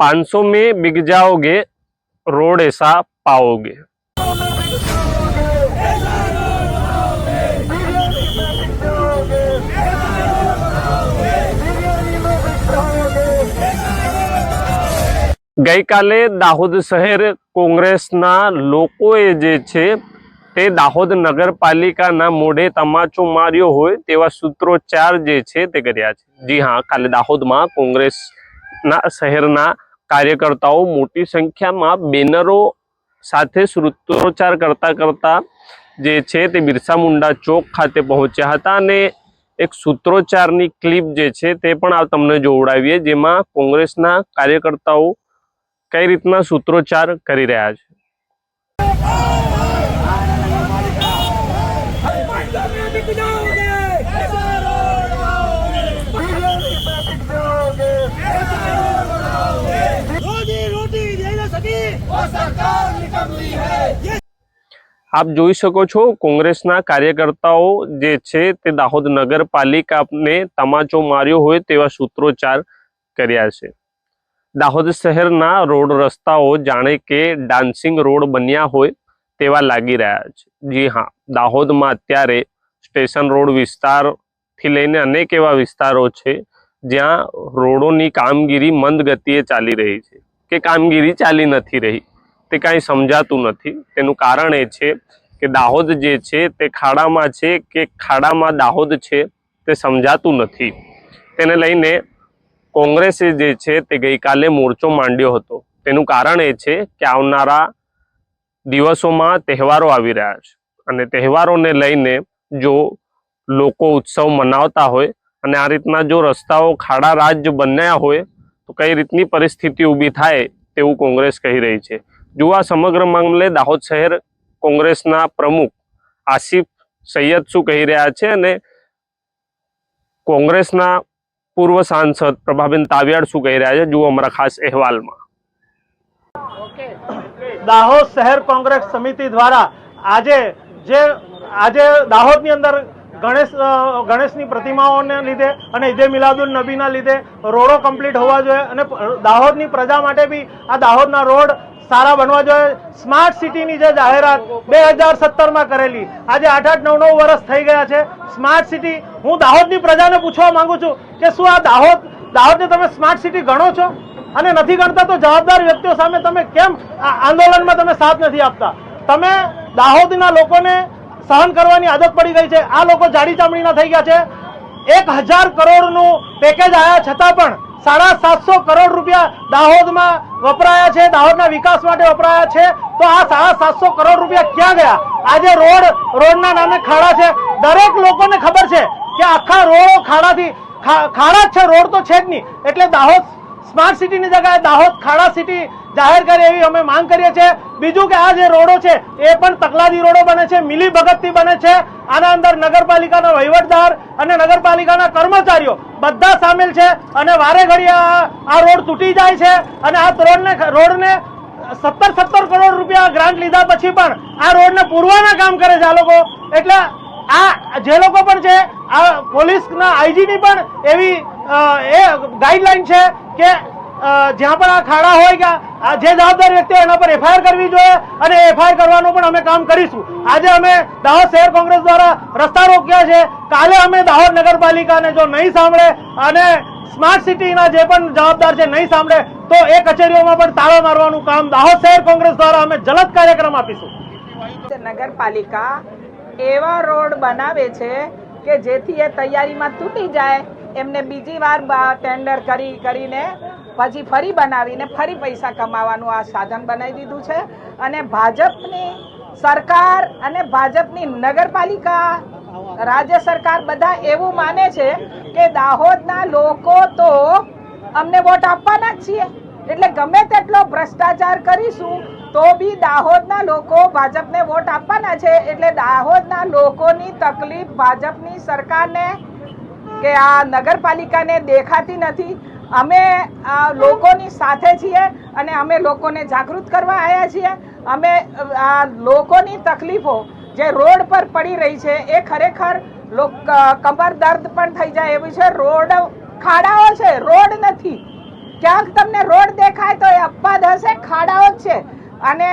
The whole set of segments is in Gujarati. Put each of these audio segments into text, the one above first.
500 में बिक जाओगे रोड ऐसा पाओगे ગઈકાલે દાહોદ શહેર કોંગ્રેસના લોકોએ જે છે તે દાહોદ નગરપાલિકાના મોઢે તમાચો માર્યો હોય તેવા સૂત્રોચ્ચાર જે છે તે કર્યા છે જી હા કાલે દાહોદમાં કોંગ્રેસના શહેરના કાર્યકર્તાઓ મોટી સંખ્યામાં બેનરો સાથે સૂત્રોચ્ચાર કરતા કરતા જે છે તે બિરસા મુંડા ચોક ખાતે પહોંચ્યા હતા અને એક સૂત્રોચ્ચારની ક્લિપ જે છે તે પણ તમને જોવડાવીએ, જેમાં કોંગ્રેસના કાર્યકર્તાઓ કઈ રીતના સૂત્રોચ્ચાર કરી રહ્યા છે. बिक આપ જોઈ શકો છો કોંગ્રેસના કાર્યકર્તાઓ જે છે તે દાહોદ નગરપાલિકાને તમાચો માર્યો હોય તેવા સૂત્રોચ્ચાર કર્યા છે. દાહોદ શહેરના રોડ રસ્તાઓ જાણે કે ડાન્સિંગ રોડ બન્યા હોય તેવા લાગી રહ્યા છે. જી હા, દાહોદમાં અત્યારે સ્ટેશન રોડ વિસ્તારથી લઈને અનેક એવા વિસ્તારો છે જ્યાં રોડોની કામગીરી મંદ ગતિએ ચાલી રહી છે. કે કામગીરી ચાલી નથી રહી. તે કાંઈ સમજાતું નથી. તેનું કારણ એ છે કે દાહોદ જે છે તે ખાડામાં છે કે ખાડામાં દાહોદ છે તે સમજાતું નથી. તેને લઈને કોંગ્રેસે જે છે તે ગઈકાલે મોરચો માંડ્યો હતો. તેનું કારણ એ છે કે આવનારા દિવસોમાં તહેવારો આવી રહ્યા છે. અને તહેવારોને લઈને જો લોકો ઉત્સવ મનાવતા હોય અને આ રીતના જો રસ્તાઓ ખાડા રાજ્ય બન્યા હોય, તો કઈ રીતની પરિસ્થિતિ ઊભી થાય તેવું કોંગ્રેસ કહી રહી છે. જો આ સમગ્ર મામલે દાહોદ શહેર કોંગ્રેસના પ્રમુખ આસિફ સૈયદ શું કહી રહ્યા છે અને કોંગ્રેસના પૂર્વ સાંસદ પ્રભાબેન તાવિયાડ શું કહી રહ્યા છે? જુઓ અમારા ખાસ અહેવાલમાં. દાહોદ શહેર કોંગ્રેસ સમિતિ દ્વારા આજે જે આજે દાહોદની અંદર ગણેશ ગણેશની પ્રતિમાઓને લીધે અને ઈદે મિલાદુલ નબીના લીધે રોડો કમ્પ્લીટ હોવા જોઈએ અને દાહોદની પ્રજા માટે બી આ દાહોદના રોડ સારા બનવા જોઈએ. સ્માર્ટ સિટીની જે જાહેરાત બે હજાર સત્તરમાં કરેલી, આજે આઠ આઠ નવ નવ વર્ષ થઈ ગયા છે. સ્માર્ટ સિટી હું દાહોદની પ્રજાને પૂછવા માંગુ છું કે શું આ દાહોદ, દાહોદને તમે સ્માર્ટ સિટી ગણો છો? અને નથી ગણતા તો જવાબદાર વ્યક્તિઓ સામે તમે કેમ આંદોલનમાં તમે સાથ નથી આપતા? તમે દાહોદના લોકોને સહન કરવાની આદત પડી ગઈ છે. આ લોકો જાડી ચામડીના થઈ ગયા છે. એક હજાર કરોડનું પેકેજ આવ્યા છતાં પણ સાડા સાતસો કરોડ રૂપિયા દાહોદમાં વપરાયા છે, દાહોદના વિકાસ માટે વપરાયા છે. તો આ સાડા સાતસો કરોડ રૂપિયા ક્યાં ગયા? આજે રોડ, રોડના નામે ખાડા છે. દરેક લોકોને ખબર છે કે આખા રોડો ખાડાથી ખાડા છે, રોડ તો છે જ નહીં. એટલે દાહોદ સ્માર્ટ સિટીની જગ્યાએ દાહોદ ખાડા સિટી જાહેર કરે એવી અમે માંગ કરીએ છીએ. બીજું કે આ જે રોડો છે, એ પણ તકલાદી રોડો બને છે મિલી ભગતથી બને છે. આના અંદર નગરપાલિકાના વહીવટદાર અને નગરપાલિકાના કર્મચારીઓ બધા સામેલ છે અને વારે ઘડી આ રોડ તૂટી જાય છે અને આ રોડને રોડને સત્તર સત્તર કરોડ રૂપિયા ગ્રાન્ટ લીધા પછી પણ આ રોડને પૂરવાના કામ કરે છે આ લોકો. એટલે આ, જે લોકો પણ છે, આ પોલીસના આઈજીની પણ એવી એ ગાઈડલાઈન છે કે જ્યાં પણ આ ખાડા હોય કે, આ જે જવાબદાર વ્યક્તિ એના પર એફઆઈઆર કરવી જોઈએ અને એફઆઈઆર કરવાનું પણ અમે કામ કરીશું. આજે અમે દાહોદ શહેર કોંગ્રેસ દ્વારા રસ્તા રોક્યા છે. કાલે અમે દાહોદ નગરપાલિકાને જો નહીં સાંભળે અને સ્માર્ટ સિટીના જે પણ જવાબદાર છે નહીં સાંભળે, તો એ કચેરીઓમાં પણ તાળા મારવાનું કામ દાહોદ શહેર કોંગ્રેસ દ્વારા અમે જલદ કાર્યક્રમ આપીશું. નગરપાલિકા એવા રોડ બનાવે છે કે જેથી એ તૈયારીમાં તૂટી જાય. એમને બીજી વાર ટેન્ડર કરી, કરીને પછી ફરી બનાવીને ફરી પૈસા કમાવાનું આ સાધન બનાવી દીધું છે. અને ભાજપની સરકાર અને ભાજપની નગરપાલિકા, રાજ્ય સરકાર બધા એવું માને છે કે દાહોદના લોકો તો અમને વોટ આપવાના જ છીએ. એટલે ગમે તેટલો ભ્રષ્ટાચાર કરીશું, તો બી દાહોદના લોકો ભાજપને વોટ આપવાના છે. એટલે દાહોદના લોકોની તકલીફ ભાજપની સરકારને કે આ નગરપાલિકાને દેખાતી નથી. અમે લોકોની સાથે છીએ અને અમે લોકોને જાગૃત કરવા આવ્યા છીએ. અમે આ લોકોની તકલીફો જે રોડ પર પડી રહી છે એ ખરેખર કમર દર્દ પણ થઈ જાય એવી છે. રોડ ખાડાઓ છે, રોડ નથી. ક્યાંક તમને રોડ દેખાય તો એ અપવાદ હશે, ખાડાઓ જ છે. અને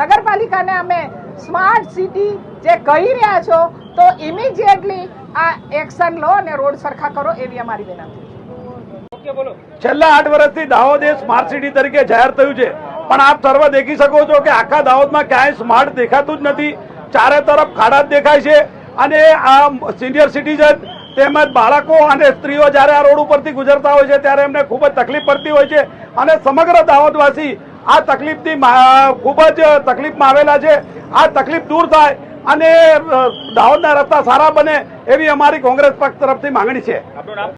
નગરપાલિકાને અમે સ્માર્ટ સિટી જે કહી રહ્યા છો તો ઇમિડિયેટલી આ એક્શન લો અને રોડ સરખા કરો એવી અમારી વિનંતી છેલ્લા આઠ વર્ષથી દાહોદ એ સ્માર્ટ સિટી તરીકે જાહેર થયું છે. પણ આપ સર્વ દેખી શકો છો કે આખા દાહોદમાં ક્યાંય સ્માર્ટ દેખાતું જ નથી. ચારે તરફ ખાડા જ દેખાય છે. અને આ સિનિયર સિટીઝન તેમજ બાળકો અને સ્ત્રીઓ જ્યારે આ રોડ ઉપરથી ગુજરતા હોય છે ત્યારે એમને ખૂબ જ તકલીફ પડતી હોય છે. અને સમગ્ર દાહોદવાસી આ તકલીફથી ખૂબ જ તકલીફમાં આવેલા છે. આ તકલીફ દૂર થાય અને દાહોદના રસ્તા સારા બને એવી અમારી કોંગ્રેસ પક્ષ તરફથી માંગણી છે.